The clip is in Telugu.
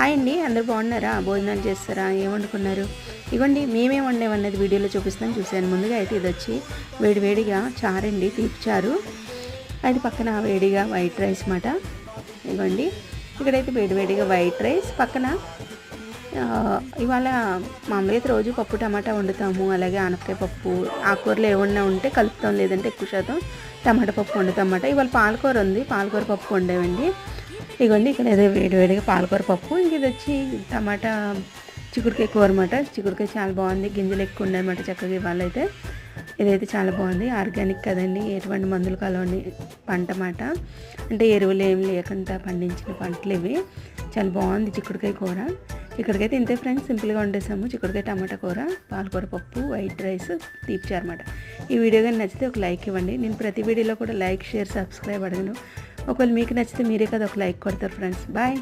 హాయ్ అండి అందరు బాగున్నారా? భోజనాలు చేస్తారా? ఏం వండుకున్నారు? ఇవ్వండి మేమేం వండేమన్నది వీడియోలో చూపిస్తాను చూశాను. ముందుగా అయితే ఇది వచ్చి వేడివేడిగా చారండి తీపి చారు. అది పక్కన వేడిగా వైట్ రైస్ మాట ఇవ్వండి ఇక్కడైతే వేడివేడిగా వైట్ రైస్. పక్కన ఇవాళ మామూలుగా అయితే రోజు పప్పు టమాటా వండుతాము. అలాగే ఆనపకాయ పప్పు ఆకుకూరలు ఏమన్నా ఉంటే కలుపుతాం. లేదంటే ఎక్కువ శాతం టమాటా పప్పు వండుతాం అన్నమాట. ఇవాళ పాలకూర ఉంది. పాలకూర పప్పు వండేవండి ఇగోండి ఇక్కడ ఏదో వేడివేడిగా పాలకూర పప్పు ఇంక ఇది వచ్చి టమాటా చిక్కుడుకాయ కూర అనమాట చిక్కుడుకాయ చాలా బాగుంది గింజలు ఎక్కువ ఉన్నాయన్నమాట చక్కగా ఇవాళ అయితే ఇదైతే చాలా బాగుంది ఆర్గానిక్ కదండి ఎటువంటి మందులు కలవని పంట మాట అంటే ఎరువులు ఏం లేకుండా పండించిన పంటలు ఇవి. చాలా బాగుంది చిక్కుడుకాయ కూర. ఇక్కడికైతే ఇంతే ఫ్రెండ్స్ సింపుల్గా వండేసాము చిక్కుడుకాయ టమాటా కూర పాలకూర పప్పు వైట్ రైస్ తీపిచారన్నమాట ఈ వీడియో కానీ నచ్చితే ఒక లైక్ ఇవ్వండి. నేను ప్రతి వీడియోలో కూడా లైక్ షేర్ సబ్స్క్రైబ్ అడగను. ఒకవేళ మీకు నచ్చితే మీరే కదా ఒక లైక్ కొడతారు ఫ్రెండ్స్. బాయ్.